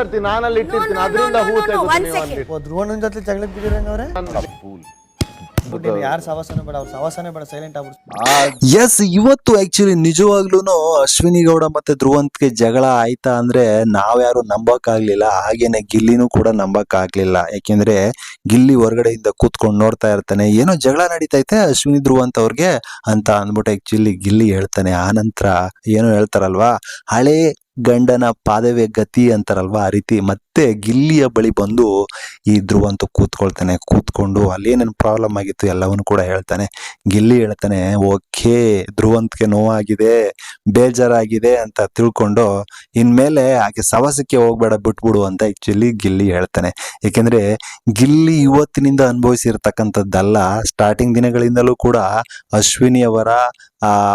ಇರ್ತೀನಿ ನಾನಲ್ಲಿ ಇಟ್ಟಿರ್ತೀನಿ ಅದರಿಂದ ಹೂ ತೆಗೆದು ಧ್ರುವಣ್ಣನ ಜೊತೆ ಜಗಳಕ್ಕೆ ಬಿದ್ದಿರಂಗ ಅವ್ರೆ. ಎಸ್ ಇವತ್ತು ಆಕ್ಚುಲಿ ನಿಜವಾಗ್ಲೂನು ಅಶ್ವಿನಿ ಗೌಡ ಮತ್ತೆ ಧ್ರುವಂತ್ಗೆ ಜಗಳ ಆಯ್ತಾ ಅಂದ್ರೆ ನಾವ್ಯಾರು ನಂಬಕ್ ಆಗ್ಲಿಲ್ಲ ಹಾಗೇನೆ ಗಿಲ್ಲಿನೂ ಕೂಡ ನಂಬಕ್ ಆಗ್ಲಿಲ್ಲ ಯಾಕೆಂದ್ರೆ ಗಿಲ್ಲಿ ಹೊರಗಡೆಯಿಂದ ಕೂತ್ಕೊಂಡು ನೋಡ್ತಾ ಇರ್ತಾನೆ. ಏನೋ ಜಗಳ ನಡೀತೈತೆ ಅಶ್ವಿನಿ ಧ್ರುವಂತ್ ಅವ್ರಿಗೆ ಅಂತ ಅಂದ್ಬಿಟ್ಟು ಆಕ್ಚುಲಿ ಗಿಲ್ಲಿ ಹೇಳ್ತಾನೆ. ಆ ನಂತರ ಏನೋ ಹೇಳ್ತಾರಲ್ವಾ? ಹಳೆ ಗಂಡನ ಪಾದವೇ ಗತಿ ಅಂತಾರಲ್ವಾ ಆ ರೀತಿ. ಮತ್ತೆ ಗಿಲ್ಲಿಯ ಬಳಿ ಬಂದು ಈ ಧ್ರುವಂತು ಕೂತ್ಕೊಳ್ತಾನೆ. ಕೂತ್ಕೊಂಡು ಅಲ್ಲೇನೇನು ಪ್ರಾಬ್ಲಮ್ ಆಗಿತ್ತು ಎಲ್ಲವನ್ನು ಕೂಡ ಹೇಳ್ತಾನೆ. ಗಿಲ್ಲಿ ಹೇಳ್ತಾನೆ, ಓಕೆ, ಧ್ರುವಂತ್ಗೆ ನೋವಾಗಿದೆ, ಬೇಜಾರಾಗಿದೆ ಅಂತ ತಿಳ್ಕೊಂಡು ಇನ್ಮೇಲೆ ಆಕೆ ಸವಾಸಕ್ಕೆ ಹೋಗ್ಬೇಡ, ಬಿಟ್ಬಿಡು ಅಂತ ಆಕ್ಚುಲಿ ಗಿಲ್ಲಿ ಹೇಳ್ತಾನೆ. ಯಾಕೆಂದ್ರೆ ಗಿಲ್ಲಿ ಇವತ್ತಿನಿಂದ ಅನುಭವಿಸಿರ್ತಕ್ಕಂಥದ್ದಲ್ಲ ಸ್ಟಾರ್ಟಿಂಗ್ ದಿನಗಳಿಂದಲೂ ಕೂಡ ಅಶ್ವಿನಿ ಅವರ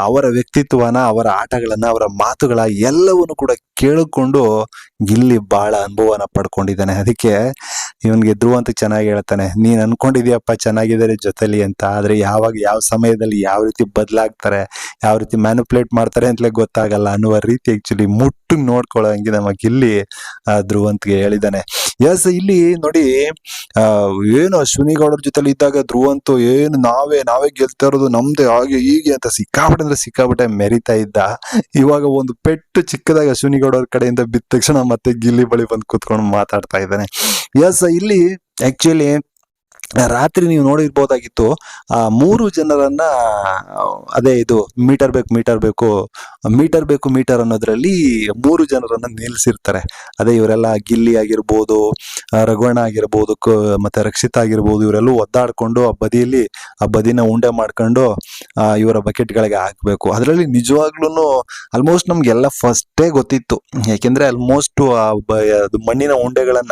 ಅವರ ವ್ಯಕ್ತಿತ್ವನ, ಅವರ ಆಟಗಳನ್ನ, ಅವರ ಮಾತುಗಳ ಎಲ್ಲವನ್ನು ಕೂಡ ಕೇಳಿಕೊಂಡು ಗಿಲ್ಲಿ ಬಹಳ ಅನುಭವನ ಪಡ್ಕೊಂಡಿದ್ದಾನೆ. ಅದಕ್ಕೆ ಇವನ್ಗೆ ಧ್ರುವಂತ ಚೆನ್ನಾಗಿ ಹೇಳ್ತಾನೆ. ನೀನ್ ಅನ್ಕೊಂಡಿದ್ಯಪ್ಪ ಚೆನ್ನಾಗಿದ್ದಾರೆ ಜೊತೆಲಿ ಅಂತ. ಆದ್ರೆ ಯಾವಾಗ, ಯಾವ ಸಮಯದಲ್ಲಿ ಯಾವ ರೀತಿ ಬದಲಾಗ್ತಾರೆ, ಯಾವ ರೀತಿ ಮ್ಯಾನುಪ್ಲೇಟ್ ಮಾಡ್ತಾರೆ ಅಂತಲೇ ಗೊತ್ತಾಗಲ್ಲ ಅನ್ನುವ ರೀತಿ ಆಕ್ಚುಲಿ ಮುಟ್ಟು ನೋಡ್ಕೊಳ್ಳೋ ಹಂಗೆ ನಮ್ಮ ಧ್ರುವಂತ್ಗೆ ಹೇಳಿದ್ದಾನೆ ಎಸ್ ಇಲ್ಲಿ ನೋಡಿ ಏನು ಅಶ್ವಿನಿ ಗೌಡರ ಜೊತೆಲಿ ಇದ್ದಾಗ ಧ್ರುವಂತು ಏನು ನಾವೇ ನಾವೇ ಗೆಲ್ತಾ ಇರೋದು ನಮ್ದೇ, ಹಾಗೆ ಹೀಗೆ ಅಂತ ಸಿಕ್ಕಾಬಿಟ್ಟೆ ಅಂದ್ರೆ ಸಿಕ್ಕಾಪಟ್ಟೆ ಮೆರಿತಾ ಇದ್ದ. ಇವಾಗ ಒಂದು ಪೆಟ್ಟು ಚಿಕ್ಕದಾಗಿ ಅಶ್ವಿನಿ ಗೌಡರ ಕಡೆಯಿಂದ ಬಿದ್ದ ತಕ್ಷಣ ಮತ್ತೆ ಗಿಲ್ಲಿ ಬಳಿ ಬಂದು ಕೂತ್ಕೊಂಡು ಮಾತಾಡ್ತಾ ಇದ್ದಾನೆ. ಎಸ್ ಇಲ್ಲಿ ಆಕ್ಚುಲಿ ರಾತ್ರಿ ನೀವು ನೋಡಿರ್ಬೋದಾಗಿತ್ತು, ಆ, ಮೂರು ಜನರನ್ನ, ಅದೇ ಇದು ಮೀಟರ್ ಬೇಕು ಮೀಟರ್ ಬೇಕು ಮೀಟರ್ ಬೇಕು, ಮೀಟರ್ ಅನ್ನೋದ್ರಲ್ಲಿ ಮೂರು ಜನರನ್ನ ನಿಲ್ಲಿಸಿರ್ತಾರೆ. ಅದೇ ಇವರೆಲ್ಲ ಗಿಲ್ಲಿ ಆಗಿರ್ಬೋದು ರಘುವಣ ಆಗಿರ್ಬೋದು ಮತ್ತೆ ರಕ್ಷಿತ ಆಗಿರ್ಬೋದು, ಇವರೆಲ್ಲೂ ಒದ್ದಾಡ್ಕೊಂಡು, ಆ ಬದಿಯಲ್ಲಿ, ಆ ಬದಿನ ಉಂಡೆ ಮಾಡ್ಕೊಂಡು ಇವರ ಬಕೆಟ್ಗಳಿಗೆ ಹಾಕಬೇಕು. ಅದರಲ್ಲಿ ನಿಜವಾಗ್ಲೂ ಆಲ್ಮೋಸ್ಟ್ ನಮ್ಗೆಲ್ಲ ಫಸ್ಟೇ ಗೊತ್ತಿತ್ತು. ಯಾಕೆಂದ್ರೆ ಆಲ್ಮೋಸ್ಟ್ ಮಣ್ಣಿನ ಉಂಡೆಗಳನ್ನ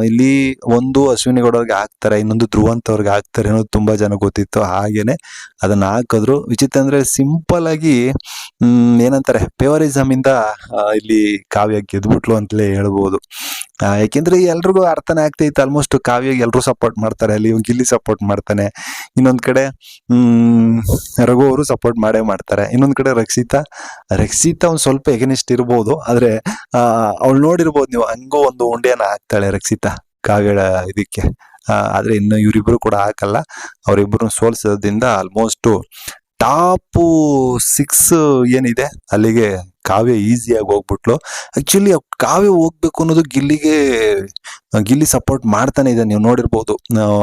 ಇಲ್ಲಿ ಒಂದು ಅಶ್ವಿನಿ ಗೌಡವ್ರಿಗೆ ಹಾಕ್ತಾರೆ, ಇನ್ನೊಂದು ಧ್ರುವಂತವ್ರಿಗೆ ಹಾಕ್ತಾರೆ ಅನ್ನೋದು ತುಂಬಾ ಜನ ಗೊತ್ತಿತ್ತು. ಹಾಗೇನೆ ಅದನ್ನ ಹಾಕಿದ್ರು. ವಿಚಿತ್ರ ಅಂದ್ರೆ ಸಿಂಪಲ್ ಆಗಿ ಏನಂತಾರೆ ಪೇವರಿಸಮಿಂದ ಇಂದ ಇಲ್ಲಿ ಕಾವ್ಯ ಗೆದ್ಬಿಟ್ಲು ಅಂತಲೇ ಹೇಳ್ಬೋದು. ಯಾಕೆಂದ್ರೆ ಎಲ್ರಿಗೂ ಅರ್ಥನೇ ಆಗ್ತೈತೆ ಆಲ್ಮೋಸ್ಟ್ ಕಾವ್ಯಗೆ ಎಲ್ಲರೂ ಸಪೋರ್ಟ್ ಮಾಡ್ತಾರೆ. ಅಲ್ಲಿ ಇವ್ ಗಿಲ್ಲಿ ಸಪೋರ್ಟ್ ಮಾಡ್ತಾನೆ. ಇನ್ನೊಂದ್ ಕಡೆ ರಘು ಅವರು ಸಪೋರ್ಟ್ ಮಾಡೇ ಮಾಡ್ತಾರೆ. ಇನ್ನೊಂದ್ ಕಡೆ ರಕ್ಷಿತಾ ರಕ್ಷಿತಾ ಒಂದ್ ಸ್ವಲ್ಪ ಎಗನಿಸ್ಟ್ ಇರ್ಬೋದು. ಆದ್ರೆ ಅವ್ಳು ನೋಡಿರ್ಬೋದು ನೀವು, ಹಂಗೂ ಒಂದು ಉಂಡೆಯನ್ನ ಹಾಕ್ತಾಳೆ ರಕ್ಷಿತಾ ಕಾವ್ಯಳ ಇದಕ್ಕೆ. ಆದ್ರೆ ಇನ್ನು ಇವರಿಬ್ರು ಕೂಡ ಹಾಕಲ್ಲ. ಅವರಿಬ್ರು ಸೋಲ್ಸೋದ್ರಿಂದ ಆಲ್ಮೋಸ್ಟ್ ಟಾಪ್ ಸಿಕ್ಸ್ ಏನಿದೆ, ಅಲ್ಲಿಗೆ ಕಾವ್ಯ ಈಸಿಯಾಗಿ ಹೋಗ್ಬಿಟ್ಲು. ಆಕ್ಚುಲಿ ಕಾವ್ಯ ಹೋಗ್ಬೇಕು ಅನ್ನೋದು ಗಿಲ್ಲಿಗೆ ಗಿಲ್ಲಿ ಸಪೋರ್ಟ್ ಮಾಡ್ತಾನೆ ಇದೆ ನೀವು ನೋಡಿರ್ಬೋದು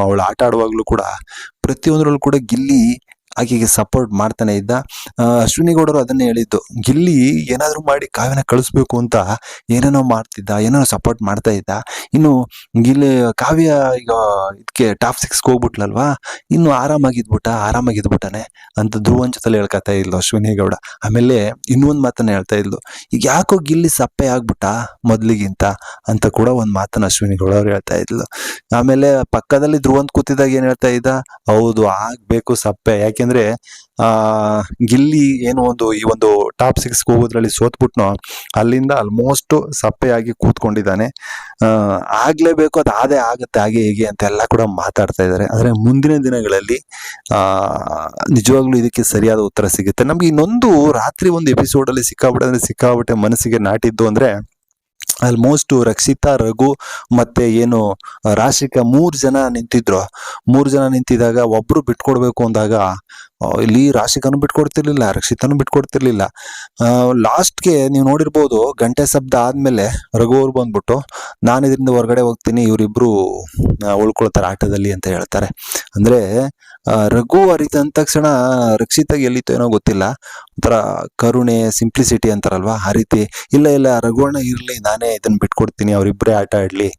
ಅವಳು ಆಟ ಆಡುವಾಗಲೂ ಕೂಡ ಪ್ರತಿಯೊಂದರಲ್ಲೂ ಕೂಡ ಗಿಲ್ಲಿ ಆಕೆಗೆ ಸಪೋರ್ಟ್ ಮಾಡ್ತಾನೆ ಇದ್ದ ಅಶ್ವಿನಿ ಗೌಡರು ಅದನ್ನೇ ಹೇಳಿದ್ದು ಗಿಲ್ಲಿ ಏನಾದರೂ ಮಾಡಿ ಕಾವ್ಯನ ಕಳಿಸ್ಬೇಕು ಅಂತ ಏನೇನೋ ಮಾಡ್ತಿದ್ದ, ಏನೇನೋ ಸಪೋರ್ಟ್ ಮಾಡ್ತಾ ಇದ್ದ, ಇನ್ನು ಗಿಲ್ಲಿ ಕಾವ್ಯ ಈಗ ಇದಕ್ಕೆ ಟಾಪ್ ಸಿಕ್ಸ್ಗೆ ಹೋಗ್ಬಿಟ್ಲಲ್ವಾ, ಇನ್ನು ಆರಾಮಾಗಿದ್ಬಿಟ್ಟ, ಆರಾಮಾಗಿದ್ಬಿಟ್ಟಾನೆ ಅಂತ ಧ್ರುವನ್ ಜೊತೆಲಿ ಹೇಳ್ಕೊತಾ ಇದ್ಲು ಅಶ್ವಿನಿ ಗೌಡ ಆಮೇಲೆ ಇನ್ನೊಂದು ಮಾತನ್ನ ಹೇಳ್ತಾ ಇದ್ಲು, ಈಗ ಯಾಕೋ ಗಿಲ್ಲಿ ಸಪ್ಪೆ ಆಗ್ಬಿಟ್ಟ ಮೊದಲಿಗಿಂತ ಅಂತ ಕೂಡ ಒಂದು ಮಾತನ್ನು ಅಶ್ವಿನಿ ಗೌಡ ಅವ್ರು ಹೇಳ್ತಾ ಇದ್ಲು. ಆಮೇಲೆ ಪಕ್ಕದಲ್ಲಿ ಧ್ರುವಂತ ಕೂತಿದಾಗ ಏನು ಹೇಳ್ತಾ ಇದ್ದ, ಹೌದು, ಆಗ್ಬೇಕು ಸಪ್ಪೆ ಯಾಕೆಂದ್ರೆ ಗಿಲ್ಲಿ ಏನು ಒಂದು ಈ ಒಂದು ಟಾಪ್ ಸಿಕ್ಸ್ ಹೋಗೋದ್ರಲ್ಲಿ ಸೋತ್ಬಿಟ್ನೋ, ಅಲ್ಲಿಂದ ಆಲ್ಮೋಸ್ಟ್ ಸಪ್ಪೆಯಾಗಿ ಕೂತ್ಕೊಂಡಿದ್ದಾನೆ. ಆಗ್ಲೇಬೇಕು, ಅದು ಅದೇ ಆಗುತ್ತೆ, ಹಾಗೆ ಹೀಗೆ ಅಂತೆಲ್ಲ ಕೂಡ ಮಾತಾಡ್ತಾ ಇದ್ದಾರೆ. ಆದರೆ ಮುಂದಿನ ದಿನಗಳಲ್ಲಿ ನಿಜವಾಗ್ಲೂ ಇದಕ್ಕೆ ಸರಿಯಾದ ಉತ್ತರ ಸಿಗುತ್ತೆ. ನಮ್ಗೆ ಇನ್ನೊಂದು ರಾತ್ರಿ ಒಂದು ಎಪಿಸೋಡ್ ಅಲ್ಲಿ ಸಿಕ್ಕಾಬಿಟ್ಟೆ ಅಂದ್ರೆ ಸಿಕ್ಕಾಬಿಟ್ಟೆ ಮನಸ್ಸಿಗೆ ನಾಟಿದ್ದು ಅಂದ್ರೆ ಆಲ್ಮೋಸ್ಟ್ ರಕ್ಷಿತಾ, ರಘು ಮತ್ತೆ ಏನು, ರಾಶಿಕಾ ಮೂರು ಜನ ನಿಂತಿದ್ರು. ಮೂರು ಜನ ನಿಂತಿದಾಗ ಒಬ್ರು ಬಿಟ್ಕೊಡ್ಬೇಕು ಅಂದಾಗ ಇಲ್ಲಿ ರಾಶಿಕನು ಬಿಟ್ಕೊಡ್ತಿರ್ಲಿಲ್ಲ, ರಕ್ಷಿತನು ಬಿಟ್ಕೊಡ್ತಿರ್ಲಿಲ್ಲ. ಲಾಸ್ಟ್ಗೆ ನೀವು ನೋಡಿರ್ಬೋದು, ಗಂಟೆ ಶಬ್ದ ಆದಮೇಲೆ ರಘು ಬಂದ್ಬಿಟ್ಟು, ನಾನು ಇದರಿಂದ ಹೊರಗಡೆ ಹೋಗ್ತೀನಿ ಇವರಿಬ್ಬರು ಉಳ್ಕೊಳ್ತಾರೆ ಆಟದಲ್ಲಿ ಅಂತ ಹೇಳ್ತಾರೆ. ಅಂದ್ರೆ ರಘು ಅರಿತ ಅಂದ ತಕ್ಷಣ ರಕ್ಷಿತಾಗ ಎಲ್ಲಿತ್ತು ಏನೋ ಗೊತ್ತಿಲ್ಲ. ಒಂಥರ ಕರುಣೆ, ಸಿಂಪ್ಲಿಸಿಟಿ ಅಂತಾರಲ್ವಾ, ಆ ರೀತಿ, ಇಲ್ಲ ಇಲ್ಲ ರಘುವಣ್ಣ ಇರ್ಲಿ, ನಾನೇ ಇದನ್ನು ಬಿಟ್ಕೊಡ್ತೀನಿ ಅವರಿಬ್ಬರೇ ಆಟ ಆಡಲಿ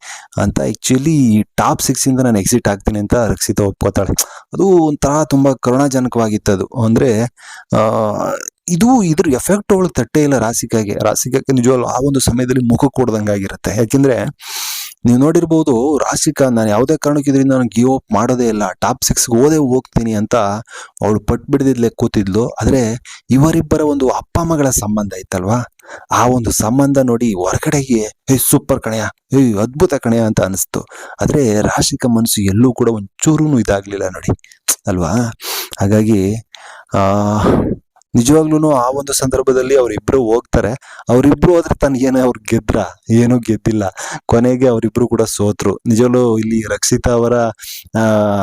ಅಂತ ಆ್ಯಕ್ಚುಲಿ ಟಾಪ್ ಸಿಕ್ಸಿಂದ ನಾನು ಎಕ್ಸಿಟ್ ಆಗ್ತೀನಿ ಅಂತ ರಕ್ಷಿತ ಒಪ್ಕೋತಾಳೆ. ಅದು ಒಂಥರ ತುಂಬಾ ಕರುಣಾಜನಕವಾಗಿತ್ತು ಅದು ಅಂದ್ರೆ ಇದು ಇದ್ರ ಎಫೆಕ್ಟ್ ಅವಳು ತಟ್ಟೆ ಇಲ್ಲ ರಾಸಿಕಾಗೆ ರಾಸಿಕಾಗೆ ನಿಜವಾಗ್ಲು ಆ ಒಂದು ಸಮಯದಲ್ಲಿ ಮುಖ ಕೊಡ್ದಂಗಾಗಿರುತ್ತೆ. ಯಾಕೆಂದರೆ, ನೀವು ನೋಡಿರ್ಬೋದು, ರಾಶಿಕಾ ನಾನು ಯಾವುದೇ ಕಾರಣಕ್ಕೆ ಇದರಿಂದ ನಾನು ಗಿವ್ ಅಪ್ ಮಾಡೋದೇ ಇಲ್ಲ ಟಾಪ್ ಸಿಕ್ಸ್ಗೆ ಓದೇ ಹೋಗ್ತೀನಿ ಅಂತ ಅವಳು ಪಟ್ಟು ಬಿಡದಿದ್ಲೆ ಕೂತಿದ್ಲು. ಆದರೆ, ಇವರಿಬ್ಬರ ಒಂದು ಅಪ್ಪ ಮಗಳ ಸಂಬಂಧ ಇತ್ತಲ್ವಾ? ಆ ಒಂದು ಸಂಬಂಧ ನೋಡಿ ಹೊರಗಡೆಗೆ ಹೇ ಸೂಪರ್ ಕಣೆಯ ಏಯ್, ಅದ್ಭುತ ಕಣೆಯ ಅಂತ ಅನಿಸ್ತು. ಆದರೆ, ರಾಶಿಕಾ ಮನಸ್ಸು ಎಲ್ಲೂ ಕೂಡ ಒಂಚೂರು ಇದಾಗಲಿಲ್ಲ ನೋಡಿ. ಅಲ್ವಾ? ಹಾಗಾಗಿ ನಿಜವಾಗ್ಲೂ ಆ ಒಂದು ಸಂದರ್ಭದಲ್ಲಿ ಅವರಿಬ್ಬರು ಹೋಗ್ತಾರೆ. ಅವರಿಬ್ರು ಹೋದ್ರೆ ತಾನು ಏನೋ ಅವ್ರು ಗೆದ್ರ? ಏನೂ ಗೆದ್ದಿಲ್ಲ. ಕೊನೆಗೆ ಅವರಿಬ್ರು ಕೂಡ ಸೋತ್ರು. ನಿಜವಾಗ್ಲೂ ಇಲ್ಲಿ ರಕ್ಷಿತಾ ಅವರ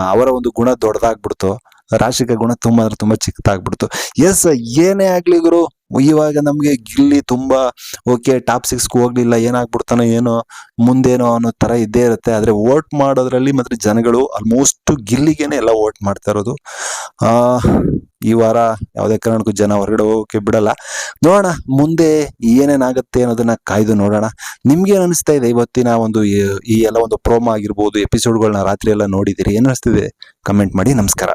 ಅವರ ಒಂದು ಗುಣ ದೊಡ್ಡದಾಗ್ಬಿಡ್ತು. ರಾಶಿಕ ಗುಣ ತುಂಬಾ ಅಂದ್ರೆ ತುಂಬಾ ಚಿಕ್ಕದಾಗ್ಬಿಡ್ತು. ಎಸ್, ಏನೇ ಆಗ್ಲಿ ಗುರು ಇವಾಗ ನಮಗೆ ಗಿಲ್ಲಿ ತುಂಬಾ ಓಕೆ ಟಾಪ್ ಸಿಕ್ಸ್ಗೆ ಹೋಗ್ಲಿಲ್ಲ, ಏನಾಗ್ಬಿಡ್ತಾನೋ ಏನೋ, ಮುಂದೇನೋ ಅನ್ನೋ ತರ ಇದ್ದೇ ಇರುತ್ತೆ. ಆದ್ರೆ ವೋಟ್ ಮಾಡೋದ್ರಲ್ಲಿ ಮಾತ್ರ ಜನಗಳು ಆಲ್ಮೋಸ್ಟ್ ಗಿಲ್ಲಿಗೆನೆ ಎಲ್ಲ ವೋಟ್ ಮಾಡ್ತಾ ಇರೋದು. ಈ ವಾರ ಯಾವುದೇ ಕಾರಣಕ್ಕೂ ಜನ ಹೊರಗಡೆ ಹೋಗೋಕೆ ಬಿಡಲ್ಲ. ನೋಡೋಣ, ಮುಂದೆ ಏನೇನಾಗುತ್ತೆ ಅನ್ನೋದನ್ನ ಕಾಯ್ದು ನೋಡೋಣ. ನಿಮ್ಗೆ ಅನಿಸ್ತಾ ಇದೆ? ಇವತ್ತಿನ ಒಂದು ಈ- ಎಲ್ಲ ಒಂದು ಪ್ರೋಮೋ ಆಗಿರ್ಬೋದು ಎಪಿಸೋಡ್ಗಳನ್ನ ರಾತ್ರಿ ಎಲ್ಲ ನೋಡಿದಿರಿ ಏನು ಅನಿಸ್ತಿದೆ? ಕಮೆಂಟ್ ಮಾಡಿ, ನಮಸ್ಕಾರ.